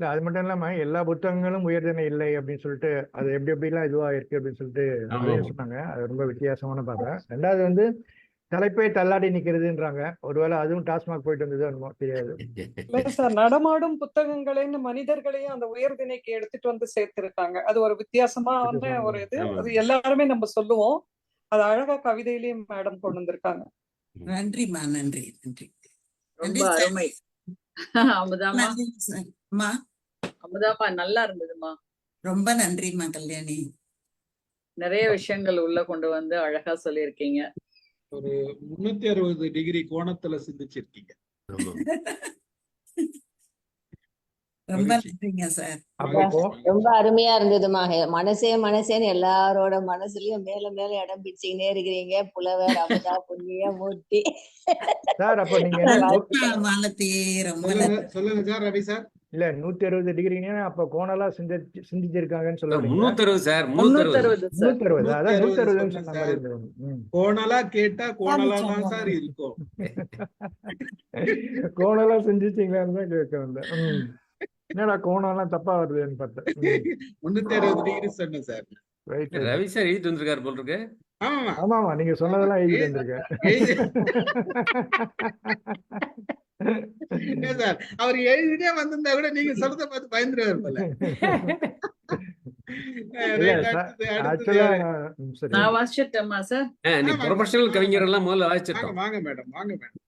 இல்ல அது மட்டும் இல்லாம எல்லா புத்தகங்களும் உயர்தனை இல்லை அப்படின்னு சொல்லிட்டு அது எப்படி எப்படிலாம் இதுவா இருக்கு அப்படின்னு சொல்லிட்டு. சொன்னாங்க. அது ரொம்ப வித்தியாசமான பார்வை ரெண்டாவது வந்து தலைப்பே தள்ளாடி நிக்கிறதுன்றாங்க ஒருவேளை அதுவும் டாஸ்மாக் போயிட்டு வந்தது என்னமோ தெரியாது. சார் நடமாடும் புத்தகங்களைன்னு மனிதர்களையும் அந்த உயர்திணைக்கு எடுத்துட்டு வந்து சேர்த்திருக்காங்க. அது ஒரு வித்தியாசமான ஒரு இது. அது எல்லாருமே நம்ம சொல்லுவோம். அது அழகா கவிதையிலயும் மேடம் கொண்டு வந்திருக்காங்க நன்றிம்மா நன்றி நன்றி. ரொம்ப நன்றி அமுதாமா. அம்மா? அமுதாமா நல்லா இருந்ததுமா ரொம்ப நன்றிம்மா கல்யாணி. நிறைய விஷயங்கள் உள்ள கொண்டு வந்து அழகா சொல்லியிருக்கீங்க. ஒரு முன்னூத்தி அறுபது டிகிரி கோணத்துல சிந்திச்சிருக்கீங்க. ரொம்ப. மகிழ்ச்சி. நன்றிங்க சார். அப்போ ரொம்ப அருமையா இருந்ததுமா மனசே மனசேன்னு எல்லாரோட மனசுலயும் மேல மேல இடம் பிடிச்சுக்கினே இருக்கிறீங்க. புலவர் அமுதா புண்ணிய மூர்த்தி. சார் அப்போ நீங்க சொல்லுங்க சார் ரவி சார். இல்ல நூத்தி அறுபது டிகிரினா அப்ப கோணலா சிந்திச்சு சிந்திச்சிருக்காங்கன்னு சொல்ல? முன்னூத்தி அறுபது சார் முன்னூத்தி அறுபது நூத்தி அறுபது அதான் நூத்தி 160 அறுபதுன்னு சொன்ன. கோணலா கேட்டா கோணலா தான். சார் இருக்கும். கோணலா செஞ்சுட்டீங்களான்னு தான் கேட்க வந்தேன். என்னடா கோணம்லாம் தப்பா வருதுன்னு பார்த்தேன். முன்னூத்தி அறுபது டிகிரி சொன்னேன் சார். ரைட் ரவி சார் எழுதிட்டு வந்திருக்காரு போல் இருக்கு. ஆமா ஆமாமா நீங்க சொன்னதெல்லாம் எழுதிட்டு வந்திருக்கேன். சார். அவர் எழுதிட்டே வந்திருந்தா கூட நீங்க சொல்றத பார்த்து பயந்துருவாரு போல. நான் வாசிச்சிட்டேமா சார். நீ ப்ரொஃபஷனல் கவிஞர் எல்லாம் முதல்ல வாசிச்சிட்டோம் வாங்க மேடம் வாங்க மேடம்.